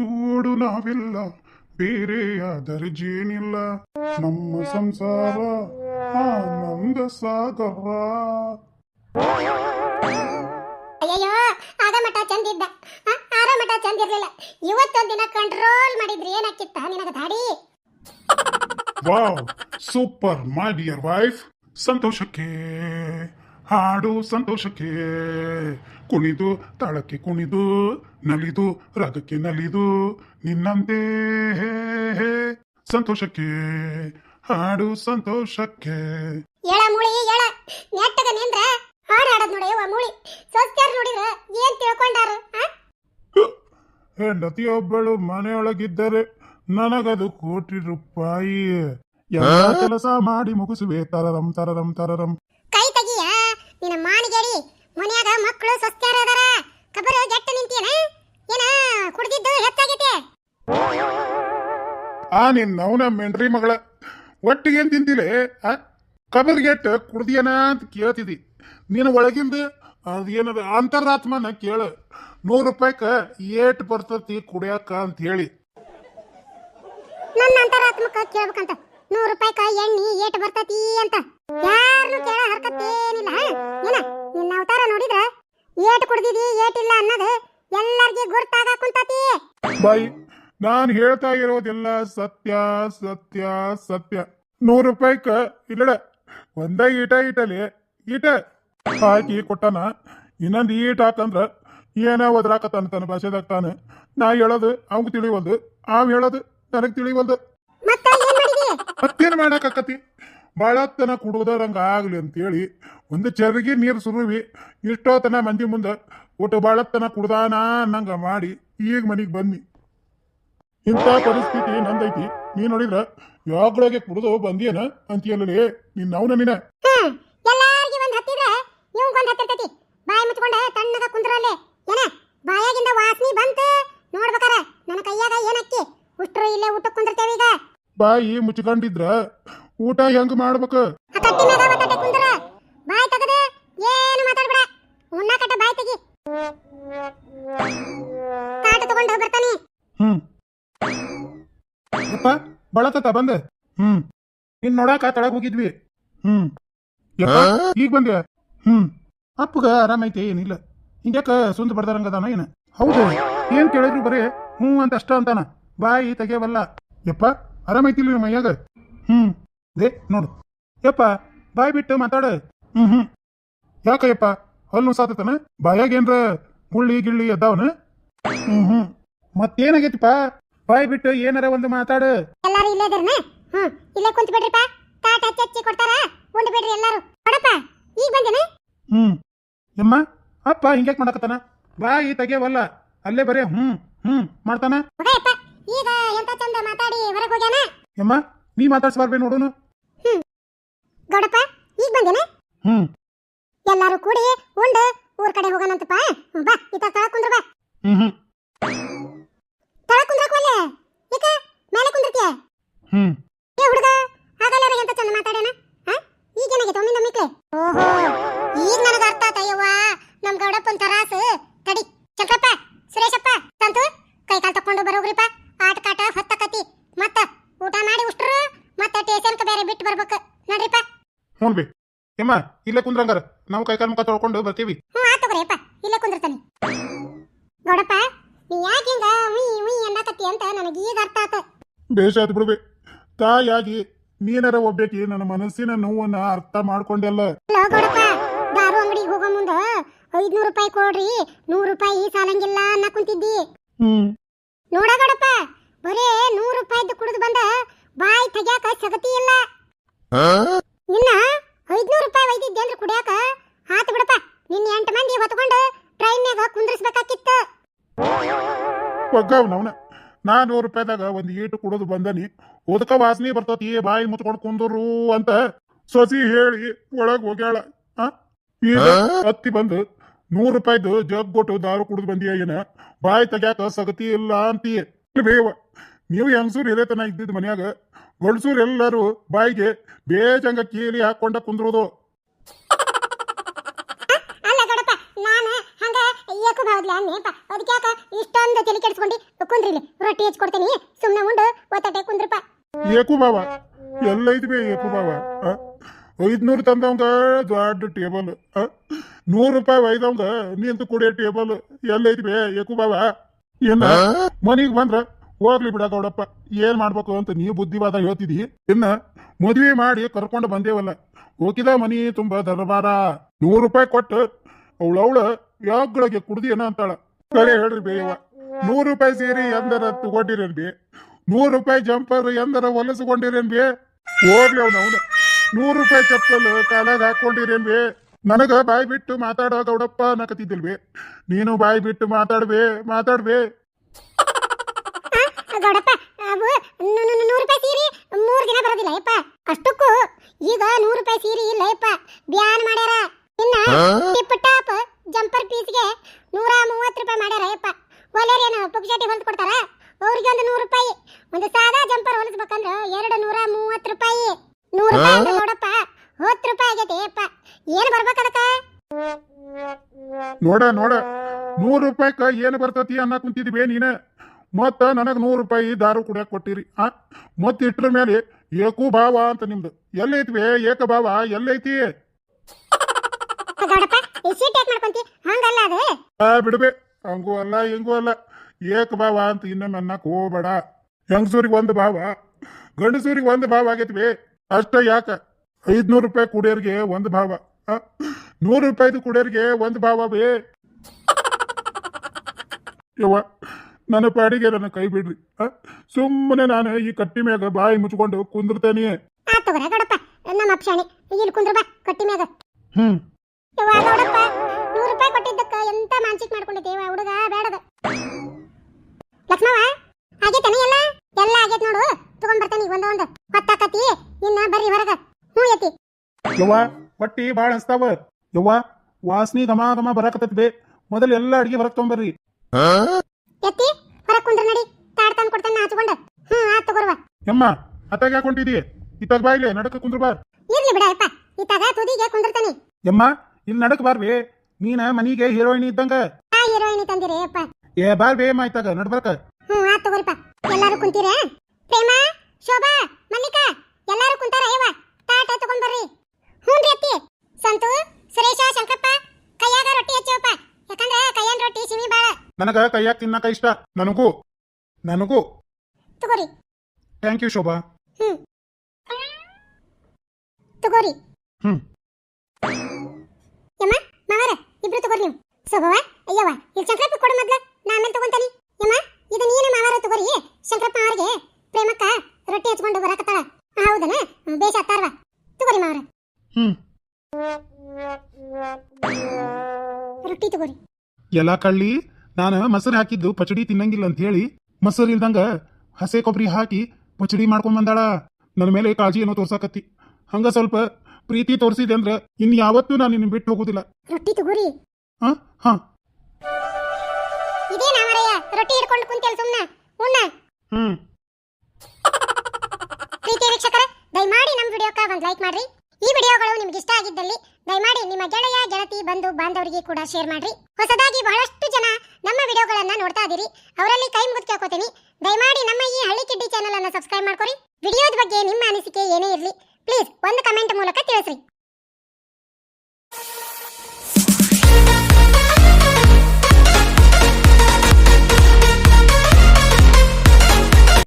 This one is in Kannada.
ಗೂಡು ನಾವೆಲ್ಲ ಬೇರೆಯ ಜೇನಿಲ್ಲ. ನಮ್ಮ ಸಂಸಾರ ಆನಂದ ಸಾಗರ. ಅಯ್ಯಯ್ಯೋ ಆಗ ಮಠ ಚಂದಿದ್ದ ಆರ ಮಠ ಚಂದಿರ್ಲಿಲ್ಲ ಇವತ್ತೊಂದ್ ದಿನ ಕಂಟ್ರೋಲ್ ಮಾಡಿದ್ರಿ ಏನಾಕಿತ್ತ ನಿನಗ ದಾಡಿ. Wow super my dear wife ಸಂತೋಷಕ್ಕೆ. ಹಾಡು ಸಂತೋಷಕ್ಕೆ. ಕುಣಿದು ತಾಳಕ್ಕೆ ಕುಣಿದು ನಲಿದು ರಾಗಕ್ಕೆ ನಲಿದು ನಿನ್ನಂತೆ ಸಂತೋಷಕ್ಕೆ. ಹಾಡು ಸಂತೋಷಕ್ಕೆ. ಎಳ ಮುಳಿ ಎಳ. ನೆಟ್ಟಗ ನಿಂದ್ರ ಹಾಡ್ ಹಾಡದ್ ನೋಡಿ ಯವ್ವ ಮುಳಿ. ಸ್ವಸ್ಥ್ಯಾರ್ ನೋಡಿದ್ರ ಏನ್ ತಿಳ್ಕೊಂಡಾರು ಆ? ಹೆಂಡತಿಯೊಬ್ಬಳು ಮನೆಯೊಳಗಿದ್ದರೆ ನನಗದು ಕೋಟಿ ರೂಪಾಯಿ. ಎಲ್ಲ ಕೆಲಸ ಮಾಡಿ ಮುಗಿಸುವೆ ತರರಂ ತರರಂ ತರರಂ. ನಿನ್ನ ಮಾನಿಗೇರಿ ಮನ್ಯಾಗ ಮಕ್ಕಳು ಸ್ವಸ್ಥ್ಯಾರ ಅದಾರ. ಕಬರ ಗೆಟ್ಟ ನಿಂತಿಯನ? ಏನ ಕುಡ್ದಿದ್ದು ಹೆಚ್ಚಾಗೈತೆ? ಆ ನಿನ್ ನವನ ಮೆಂಡ್ರಿ ಮಗಳ ಒಟ್ಟಿಗೆ ಏನ್ ತಿಂತಿಲೆ ಕಬರ್ ಗೆಟ್ಟ ಕುಡ್ದಿಯನ ಅಂತ ಕೇಳ್ತಿದ್ದಿ. ನೀನು ಒಳಗಿಂದ ಅದೇನದ ಅಂತರಾತ್ಮನ ಕೇಳ. ನೂರು ರೂಪಾಯಿಕ ಏಟ್ ಬರ್ತತಿ ಕುಡಿಯಾಕ ಅಂತ ಹೇಳಿ. ನನ್ನ ಅಂತರಾತ್ಮಕ ಕೇಳ್ಬೇಕಂತ. ನೂರು ರೂಪಾಯಿಕ ಎಣ್ಣಿ ಏಟ್ ಬರ್ತತಿ ಅಂತ. ಬಾಯಿ ನಾನು ಹೇಳ್ತಾ ಇರೋದೆಲ್ಲ ಸತ್ಯ ಸತ್ಯ ಸತ್ಯ. ನೂರು ರೂಪಾಯಿಕ ಇಲ್ಲಡ. ಒಂದ ಈಟ ಈಟಲಿ ಈಟ ಹಾಕಿ ಕೊಟ್ಟನ. ಇನ್ನೊಂದು ಈಟ ಹಾಕಂದ್ರ ಏನೋ ಒದ್ರಾಕತ್ತಾನ ತನ್ನ ಭಾಷೆದಾಗ ತಾನು. ನಾ ಹೇಳೋದು ಅವಂಗ ತಿಳಿವಲ್ದು ಅವ್ ಹೇಳೋದು ನನಗ್ ತಿಳಿವಲ್ದು. ಮತ್ತೇನ್ ಮಾಡಾಕತಿ ಬಾಳತ್ತನ ಕುಡುವುದರಂಗ ಆಗ್ಲಿ ಅಂತೇಳಿ ಒಂದು ಚರಗಿ ನೀರು ಸುರುವಿ, ಇಷ್ಟೋತನ ಮಂದಿ ಮುಂದೆ ಊಟ ಬಾಳತ್ತನ ಕುಡ್ದಾನ ಅನ್ನಂಗ ಮಾಡಿ ಈಗ ಮನೆಗೆ ಬನ್ನಿ ಇಂಥ ಪರಿಸ್ಥಿತಿ ನಂದೈತಿ. ನೀ ನೋಡಿದ್ರ ಯಾಗಳಾಗೆ ಕುಡಿದು ಬಂದಿಯನ ಅಂತೀಯಲ್ಲೇ ನಿನ್ನ ಅವನ ನಿನ. ಎಲ್ಲಾರ್ಗಿ ಒಂದ್ ಹತ್ತಿದ್ರೆ ಇವಂಗ್ ಒಂದ್ ಹತ್ತಿರ್ತತಿ. ಬಾಯಿ ಮುಚ್ಕೊಂಡ ತಣ್ಣಗ ಕುಂದ್ರಲ್ಲೇ. ಏನ ಬಾಯಾಗಿಂದ ವಾಸನಿ ಬಂತ? ನೋಡ್ಬೇಕಾರ ನನ್ನ ಕೈಯಾಗ ಏನಕ್ಕಿ ಉಷ್ಟ್ರು ಇಲ್ಲೇ ಊಟ ಕುಂದಿರ್ತೇವೆ ಈಗ. ಬಾಯಿ ಮುಚ್ಕೊಂಡಿದ್ರ ಊಟ ಹೆಂಗ್ ಮಾಡ್ಬೇಕು? ಬಳತತ ಬಂದ. ಹ್ಮ್. ನಿನ್ ನೋಡಾಕ ತಳಗ್ ಹೋಗಿದ್ವಿ. ಹ್ಮ್. ಯಪ್ಪ ಈಗ ಬಂದ್ಯ ಹ್ಮ್. ಅಪ್ಪಗ ಆರಾಮೈತೆ ಏನಿಲ್ಲ. ಹಿಂಗ್ಯಾಕ ಸುಂದ ಬಡ್ದಾರಂಗದಾನ ಏನ? ಹೌದು. ಏನ್ ಕೇಳಿದ್ರು ಬರೀ ಹ್ಞೂ ಅಂತ ಅಷ್ಟ ಅಂತಾನ. ಬಾಯಿ ತೆಗಿಯವಲ್ಲ ಯಪ್ಪ ಆರಾಮೈತಿಲ್ಲ ನಿಮ್ಮ ಮೈಯಾಗ? ಹ್ಮ್. ದೇ ನೋಡು. ಯಪ್ಪ ಬಾಯಿ ಬಿಟ್ಟು ಮಾತಾಡ. ಹ್ಮ್ ಹ್ಮ್. ಯಾಕಯ್ಯಪ್ಪ ಹಲ್ಲು ಸಾತತನ? ಬಾಯಾಗ ಏನ್ರ ಗುಳ್ಳಿ ಗಿಳ್ಳಿ ಎದ್ದಾವನ ಹ್ಮ್ ಹ್ಮ್. ಮತ್ತೇನಾಗೈತಿಪ್ಪ? ಬಾಯಿ ಬಿಟ್ಟು ಏನಾರ ಒಂದು ಮಾತಾಡು. ಎಲ್ಲಾರು ಇಲ್ಲೇ ಇದ್ರನ ಹ್ಮ್ ಇಲ್ಲೇ ಕುಂತ ಬಿಡ್ರಿಪ್ಪ. ತಾಟ ಹಚ್ಚಿ ಹಚ್ಚಿ ಕೊಡ್ತಾರ. ಉಂಡ್ ಬಿಡ್ರಿ ಎಲ್ಲಾರು. ಕೊಡಪ್ಪ ಈಗ ಬಂದೇನ? ಹ್ಮ್. ಯಮ್ಮ ಅಪ್ಪ ಹಿಂಗ್ಯಾಕ್ ಮಾಡಕತ್ತಾನ? ಬಾಯಿ ತೆಗಿಯವಲ್ಲ ಅಲ್ಲೇ ಬರೇ ಹ್ಮ್ ಹ್ಮ್ ಮಾಡ್ತಾನ? ಹೋಗಯ್ಯಪ್ಪ ಈಗ ಎಂತ ಚಂದ ಮಾತಾಡಿ ಹೊರಗೆ ಹೋಗ್ಯಾನ? ಯಮ್ಮ ನೀ ಮಾತಾಡ್ಸ್ಬಾರ್ಬೇ ನೋಡುನು? ಗೌಡಪ್ಪ ಈಗ ಬಂದೇನ? ಹ್ಮ್. ಎಲ್ಲಾರು ಕೂಡಿ ಉಂಡು ಊರ್ ಕಡೆ ಹೋಗೋಣಂತಪ್ಪ. ಹ್ಮ್, ಬಾ ಇತ್ತ ತಳ ಕುಂದ್ರ ಬಾ. ಹ್ಮ್ ಹ್ಮ್. ಹ್ಮ್. ಏ ಹುಡುಗ ರೀ ಅಂತ ಚಂದ ಮಾತಾಡೋಣ ಹಾ ಈಗ ಏನಾಗೈತೆ ಒಮ್ಮೆ ನಮ್ಮಿಕ್ಲೆ ಓಹೋ. ಈಗ ನನಗೆ ಅರ್ಥ ಆತಯ್ಯವ್ವ ನಮ್ ಗೌಡಪ್ಪನ ತರಾಸು. ತಡಿ. ಚಂದ್ರಪ್ಪ ಸುರೇಶಪ್ಪ ಸಂತು ಕೈ ಕಾಲು ತಕೊಂಡು ಬರೋಗ್ರಿಪ್ಪ ಆಟ ಕಾಟ ಹೊತ್ತಕತಿ. ಮತ್ತ ಊಟ ಮಾಡಿ ಉಷ್ಟ್ರು ಮತ್ತ ಟೇಷನ್ಕ ಬೇರೆ ಬಿಟ್ಟು ಬರ್ಬೇಕು. ನಡ್ರಿಪ್ಪ. ಹ್ಞೂ ಬಿ ಯಮ್ಮ ಇಲ್ಲೇ ಕುಂದ್ರಂಗಾರ ನಾವು ಕೈಕಾಲು ಮುಖ ತೊಳ್ಕೊಂಡು ಬರ್ತೀವಿ. ಹ್ಞೂ ಆತು ಬರೀಪ್ಪ ಇಲ್ಲೇ ಕುಂದಿರ್ತಾನೆ. ಗೌಡಪ್ಪ ನೀ ಯಾಕೆ ಹಿಂಗ ಉಯ್ ಉಯ್ ಅನ್ನಕತ್ತಿ ಅಂತ ನನಗೆ ಈಗ ಅರ್ಥ ಆತ. ತಾಯಾಗಿ ನೀನರ ಒಬ್ಬೇಕಿ ನನ್ನ ಮನಸ್ಸಿನ ನೋವನ್ನ ಅರ್ಥ ಮಾಡ್ಕೊಂಡೆಲ್ಲ. ದಾರು ಅಂಗಡಿಗೆ ಹೋಗೋ ಮುಂದ ಐದ್ನೂರು ರೂಪಾಯಿ ಕೊಡ್ರಿ ನೂರು ರೂಪಾಯಿ ಸಾಲಂಗಿಲ್ಲ ಅನ್ನ ಕುಂತಿದ್ದಿ. ಹ್ಮ್. ನೋಡ ಗಡಪ್ಪ ಬರೇ ನೂರು ರೂಪಾಯಿದ್ದು ಕುಡಿದು ಬಂದ ಬಾಯಿ ತೆಗ್ಯಾಕ ಸಗತಿ ಇಲ್ಲ. ನಿನ್ನ ಐದ್ನೂರು ರೂಪಾಯಿ ಒಯ್ದಿದ್ದೆ ಅಂದ್ರೆ ಕುಡಿಯಾಕ ಆತು ಬಿಡಪ್ಪ. ನಿನ್ನ ಎಂಟು ಮಂದಿ ಹೊತ್ಕೊಂಡು ಟ್ರೈನ್ಯಾಗ ಕುಂದ್ರಿಸ್ಬೇಕಾಕಿತ್ತು. ಒಗ್ಗವ್ ನವ್ನ ನಾ ನೂರು ರೂಪಾಯಿದಾಗ ಒಂದ್ ಈಟು ಕುಡಿದು ಬಂದನಿ. ಉದಕ ವಾಸನೆ ಬರ್ತತಿ ಬಾಯಿ ಮುಚ್ಕೊಂಡು ಕುಂದರು ಅಂತ ಸೊಸಿ ಹೇಳಿ ಒಳಗ್ ಹೋಗ್ಯಾಳ? ಈಗ ಹತ್ತಿ ಬಂದು ನೂರು ರೂಪಾಯಿದು ಜಗ್ ಕೊಟ್ಟು ದಾರು ಕುಡಿದು ಬಂದಿಯ ಏನ? ಬಾಯಿ ತೆಗ್ಯಾಕ ಸಗತಿ ಇಲ್ಲ ಅಂತೀಯ. ಬೇವ ನೀವು ಹೆಂಗಸೂರ್ ತನ ಇದ್ದಿದ್ ಮನ್ಯಾಗ ಗಂಡಸೂರ್ ಎಲ್ಲರೂ ಬಾಯಿಗೆ ಬೇಜಂಗ ಕೀಲಿ ಹಾಕೊಂಡ ಕುಂದ್ರೋದು. ಏಕು ಭಾವದ್ಲ ಅನ್ನೇಪ ಅದಕ್ಕೆ ಇಷ್ಟೊಂದು ತಲೆ ಕೆಡಿಸ್ಕೊಂಡು? ಕುಂದ್ರಿ ಇಲ್ಲಿ. ರೊಟ್ಟಿ ಹಚ್ಕೊಡ್ತೀನಿ ಸುಮ್ಮನೆ ಉಂಡು ಒತ್ತಟೆ ಕುಂದ್ರಪ್ಪ ಏಕು ಬಾವ ಎಲ್ಲ ಬೇ ಏಕು ಬಾವ ಐದ್ನೂರು ತಂದವಂಗ ದೊಡ್ಡ ಟೇಬಲ್ ನೂರು ರೂಪಾಯಿ ಒಯ್ದವಂಗ ನಿಂತು ಕುಡಿಯೋ ಟೇಬಲ್ ಎಲ್ಲ ಬೇ ಏಕು ಬಾವ. ಏನ ಮನಿಗೆ ಬಂದ್ರ ಹೋಗ್ಲಿ ಬಿಡ ಗೌಡಪ್ಪ ಏನ್ ಮಾಡ್ಬೇಕು ಅಂತ ನೀ ಬುದ್ಧಿವಾದ ಹೇಳ್ತಿದಿ? ಇನ್ನ ಮದ್ವೆ ಮಾಡಿ ಕರ್ಕೊಂಡು ಬಂದೇವಲ್ಲ ಹೋಗಿದ ಮನಿ ತುಂಬಾ ದರ್ಬಾರ. ನೂರು ರೂಪಾಯಿ ಕೊಟ್ಟು ಅವಳವಳ ಯಾಗಳಿಗೆ ಕುಡ್ದಿಯನ ಅಂತಾಳ. ಕರೆ ಹೇಳ್ರಿ ಬೇಯವ್ವ ನೂರು ರೂಪಾಯಿ ಸೇರಿ ಎಂದರ ತಗೊಂಡಿರೇನ್ ಬಿ ನೂರು ರೂಪಾಯಿ ಜಂಪರ್ ಎಂದರ ಹೊಲಸ್ಕೊಂಡಿರೇನ್ ಬಿ ಹೋಗ್ಲಿ ಅವ್ನ ಅವನು. ನೂರು ರೂಪಾಯಿ ಚಪ್ಪಲ್ ಕಾಲಾಗ ಹಾಕೊಂಡಿರೇನ್ ಬಿ ನನಗ ಬಾಯಿ ಬಿಟ್ಟು ಮಾತಾಡೋ ಗೌಡಪ್ಪ ಅನ್ನಕತ್ತಿದ್ದಿಲ್ವಿ ನೀನು ಬಾಯಿ ಬಿಟ್ಟು ಮಾತಾಡ್ಬೇ ಮಾತಾಡ್ಬೇ? ಆ, ಗೌಡಪ್ಪ ಅವು ನೂರು ರೂಪಾಯಿ ಸೀರೆ ಮೂರ್ ದಿನ ಬರೋದಿಲ್ಲ ಯಪ್ಪ ಅಷ್ಟಕ್ಕೂ ಈಗ ನೂರು ರೂಪಾಯಿ ಸೀರೆ ಇಲ್ಲ ಯಪ್ಪ ಬ್ಯಾನ್ ಮಾಡ್ಯಾರ. ಇನ್ನ ಟಾಪ್ ಜಂಪರ್ ಪೀಸ್ಗೆ ನೂರ ಮೂವತ್ತು ರೂಪಾಯಿ ಮಾಡ್ಯಾರ ಯಪ್ಪ. ಒಲೆರೇನು ಪುಕ್ಸಟಿ ಹೊಲ್ದು ಕೊಡ್ತಾರ? ಅವ್ರಿಗೆ ಒಂದು ನೂರು ರೂಪಾಯಿ. ಒಂದು ಸಾದಾ ಜಂಪರ್ ಹೊಲಿಸ್ಬೇಕಂದ್ರೆ ಎರಡು ನೂರ ಮೂವತ್ತು ರೂಪಾಯಿ. ನೂರು ರೂಪಾಯಿ ಅಂದ್ರೆ ನೋಡಪ್ಪ. ಹತ್ತು ರೂಪಾಯಿ ಆಗೈತೆ ಯಪ್ಪ. ಏನು ಬರ್ಬೇಕದಕ್ಕ ನೋಡ ನೋಡ. ನೂರು ರೂಪಾಯಿಕ ಏನು ಬರ್ತತಿ ಅನ್ನ ಕುಂತಿದ್ವಿ ನೀನ. ಮತ್ತ ನನಗೆ ನೂರು ರೂಪಾಯಿ ದಾರು ಕುಡಿಯಕ್ ಕೊಟ್ಟಿರಿ ಆ? ಮತ್ತ ಇಟ್ರ ಮೇಲೆ ಏಕು ಭಾವ ಅಂತ ನಿಮ್ದು. ಎಲ್ಲೈತ್ವಿ? ಏಕ ಭಾವ? ಎಲ್ಲೈತಿ? ಈ ಸೀಟ್ ಟೇಕ್ ಮಾಡ್ಕೊಂತಿ? ಹಂಗಲ್ಲ ಅದು. ಆ ಬಿಡಬೇ. ಹಂಗೂ ಅಲ್ಲ ಹಿಂಗೂ ಅಲ್ಲ. ಏಕ ಭಾವ ಅಂತ ಇನ್ನೊಮ್ಮೆ ಅನ್ನಕ್ ಹೋಗ್ಬೇಡ. ಹೆಂಗಸೂರಿಗೆ ಒಂದು ಭಾವ? ಗಂಡಸೂರಿಗೆ ಒಂದು ಭಾವ ಆಗೈತ್ವಿ ಅಷ್ಟ ಯಾಕ? ಐದ್ನೂರು ರೂಪಾಯಿ ಕುಡಿಯೋರಿಗೆ ಒಂದು ಭಾವ? ನೂರು ರೂಪಾಯಿದು ಕುಡಿಯೋರಿಗೆ ಒಂದು ಭಾವ ಬೇ. ಯವ್ವ ನನ್ನ ಪಾಡಿಗೆ ನನ್ನ ಕೈ ಬಿಡ್ರಿ? ಸುಮ್ಮನೆ ನಾನು ಈ ಕಟ್ಟಿ ಮ್ಯಾಗ ಬಾಯಿ ಮುಚ್ಕೊಂಡು ಕುಂದಿರ್ತೇನೆ ನಮ್ಮ ಇಲ್ಲಿ ಕುಂದ್ರ ಬಾ ಕಟ್ಟಿ ಮ್ಯಾಗ. ಹ್ಮ್. ಯವ್ವ ನೂರು ರೂಪಾಯಿ ಕೊಟ್ಟಿದ್ದಕ್ಕ ಎಂತ ಮಾನಸಿಕ ಮಾಡ್ಕೊಂಡಿದ್ದೇವ ಹುಡುಗ ಬೇಡದ. ಲಕ್ಷ್ಮವ್ವ ಆಗೈತನ ಎಲ್ಲ? ಎಲ್ಲ ಆಗೈತ್ ನೋಡು ತಗೊಂಡ್ ಬರ್ತಾನೆ ಈಗ ಒಂದ ಒಂದು ಹೊತ್ತಾಕತಿ ಇನ್ನ ಬರ್ರಿ ಹೊರಗ. ಹ್ಞೂ ಯವ್ವ ಹೊಟ್ಟಿ ಬಾಳ ಹಸ್ತಾವ. ಯವ್ವ ವಾಸನಿ ಘಮ ಘಮ ಬರಾಕತ್ತೈತಿ ಬೇ. ಮೊದಲು ಎಲ್ಲ ಅಡಿಗೆ ಹೊರಗೆ ತಗೊಂಬರ್ರಿ. ಯತಿ ಹೊರಗ್ ಕುಂದ್ರ ನಡಿ ತಾಡ್ ತಂದ್ ಕೊಡ್ತಾನೆ ನಾಚ್ಕೊಂಡ ಹ್ಞೂ ಆತ್ ತಗೋರ್ವ. ಯಮ್ಮ ಅತ್ತಾಗ ಯಾಕೆ ಹೊಂಟಿದಿ? ಇತ್ತಾಗ ನಡಕ ಕುಂದ್ರ ಬಾರ್ ಇರ್ಲಿ ಬಿಡ ಯಪ್ಪ ಇತ್ತಾಗ ತುದಿಗೆ ಕುಂದಿರ್ತಾನೆ. ಯಮ್ಮ ಇಲ್ಲಿ ನಡಕ್ ಬಾರ್ಬಿ. ನೀನ ಮನಿಗೆ ಹೀರೋಯಿನ್ ಇದ್ದಂಗ. ಆ ಹೀರೋಯಿನಿ ತಂದಿರಿ ಅಪ್ಪ. ಏ ಬಾರ್ ಬೇ ಮಾಯ್ತಾಗ ನಡ್ಬರ್ಕ. ಹ್ಞೂ ಆ ತಗೋರಿಪ್ಪ. ಎಲ್ಲಾರು ಕುಂತೀರ? ಪ್ರೇಮ ಶೋಭಾ ಮಲ್ಲಿಕಾ ಎಲ್ಲಾರು ಕುಂತಾರ? ಅಯ್ಯವ ತಾಟ ತಗೊಂಡ್ ಬರ್ರಿ. ಹ್ಞೂ ರೀ ಅತ್ತಿ. ಸಂತು ಸುರೇಶ ಶಂಕರಪ್ಪ ಕೈಯಾಗ ರೊಟ್ಟಿ ಹಚ್ಚೋಪ್ಪ ಯಾಕಂದ್ರ ಕೈಯನ್ ರೊಟ್ಟಿ ಸಿಮಿ ಬಾಳ. ನನಗ ಕೈಯಾಗ ತಿನ್ನಕ ಇಷ್ಟ. ನನಗೂ. ನನಗೂ. ತಗೋರಿ. Thank you Shobha. ಹ್ಮ್. ತಗೋರಿ. ಹ್ಮ್ ಯಮ್ಮ ಮಾವರ ಇಬ್ರು ತಗೋರಿ ನೀವು ಸೋಬವ್ವ ಅಯ್ಯವ್ವ ಇಲ್ಲಿ ಶಂಕರಪ್ಪ ಕೊಡು ಮೊದ್ಲು. ನಾ ಆಮೇಲೆ ತಗೊಂತಾನಿ. ಯಮ್ಮ ಇದು ನೀನು ಮಾವಾರ ತಗೋರಿ. ಶಂಕರಪ್ಪ ಅವ್ರಿಗೆ ಪ್ರೇಮಕ್ಕ ರೊಟ್ಟಿ ಹಚ್ಕೊಂಡು ಬರಕತ್ತಾಳ. ಹೌದನ? ಬೇಷ ಬೇಷ್ ಅತ್ತಾರ್ವ ತಗೋರಿ ಮಾವರ. ಹ್ಮ್. ರೊಟ್ಟಿ ತಗೋರಿ. ಎಲ್ಲ ಕಳ್ಳಿ ನಾನು ಮೊಸರು ಹಾಕಿದ್ದು ಪಚಡಿ ತಿನ್ನಂಗಿಲ್ಲ ಅಂತ ಹೇಳಿ ಮೊಸರು ಇಲ್ದಂಗ ಹಸೆ ಕೊಬ್ಬರಿ ಹಾಕಿ ಪಚಡಿ ಮಾಡ್ಕೊಂಡ್ ಬಂದಾಳ. ನನ್ನ ಮೇಲೆ ಕಾಳಜಿ ಏನೋ ತೋರ್ಸಾಕತ್ತಿ. ಹಂಗ ಸ್ವಲ್ಪ ಪ್ರೀತಿ ತೋರಿಸಿದೆ ಅಂದ್ರ ಇನ್ ಯಾವತ್ತೂ ನಾನು ನಿನ್ನ ಬಿಟ್ಟು ಹೋಗೋದಿಲ್ಲ. ರೊಟ್ಟಿ ತಗೋರಿ. ಹಾ? ಹಾಂ. ಇದೇ ನಾಮರಯ್ಯ ರೊಟ್ಟಿ ಹಿಡ್ಕೊಂಡು ಕುಂತೇಳಿ ಸುಮ್ಮನೆ ಉಣ್ಣ. ಹ್ಮ್. ಪ್ರೀತಿ ವೀಕ್ಷಕರ ದಯಮಾಡಿ ನಮ್ಮ ವಿಡಿಯೋಕ್ಕ ಒಂದು ಲೈಕ್ ಮಾಡ್ರಿ. ಈ ವಿಡಿಯೋಗಳು ನಿಮ್ಗೆ ಇಷ್ಟ ಆಗಿದ್ದಲ್ಲಿ ದಯಮಾಡಿ ನಿಮ್ಮ ಗೆಳೆಯ ಗೆಳತಿ ಬಂಧು ಬಾಂಧವರಿಗೆ ಕೂಡ ಶೇರ್ ಮಾಡ್ರಿ. ಹೊಸದಾಗಿ ಬಹಳಷ್ಟು ಜನ ನಮ್ಮ ವಿಡಿಯೋಗಳನ್ನ ನೋಡ್ತಾ ಇದೀರಿ. ಅವರಲ್ಲಿ ಕೈ ಮುಗಿದು ಕೇಳ್ಕೊತೀನಿ. ದಯಮಾಡಿ ನಮ್ಮ ಈ ಹಳ್ಳಿ ಕಿಡ್ಡಿ ಚಾನೆಲ್ ಅನ್ನ ಸಬ್ಸ್ಕ್ರೈಬ್ ಮಾಡ್ಕೊರಿ. ವಿಡಿಯೋದ ಬಗ್ಗೆ ನಿಮ್ಮ ಅನಿಸಿಕೆ ಏನೇ ಇರಲಿ ಪ್ಲೀಸ್ ಒಂದು ಕಮೆಂಟ್ ಮೂಲಕ ತಿಳಿಸ್ರಿ.